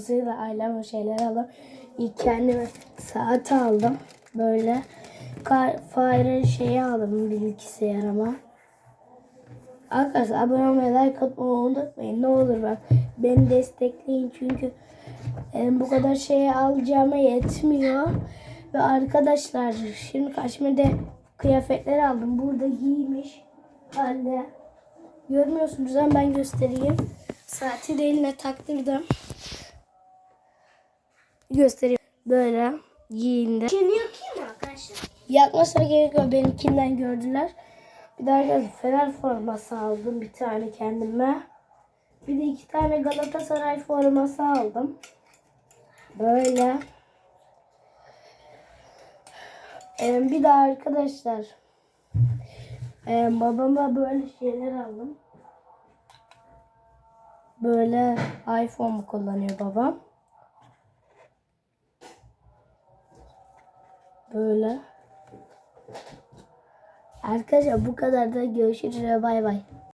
Sırada ailem şeyler aldım. İlk kendime saat aldım. Böyle fare şeyi aldım bilgisayarıma. Arkadaşlar abone olmayı, like atmayı unutmayın. Ne olur bak beni destekleyin çünkü e, bu kadar şeyi alacağıma yetmiyor. Ve arkadaşlar şimdi da kıyafetler aldım. Burada giymiş halde. Görmüyorsunuz ama ben göstereyim. Saati de eline taktırdım. Göstereyim. Böyle giyindi. Şimdi yakayım mı arkadaşlar? Yakmasına gerek yok. Benimkinden gördüler. Bir de arkadaşlar Fener forması aldım bir tane kendime. Bir de iki tane Galatasaray forması aldım. Böyle. Ee, bir de arkadaşlar ee, babama böyle şeyler aldım. Böyle iPhone kullanıyor babam. Böyle. Arkadaşlar bu kadar da görüşürüz bay bay.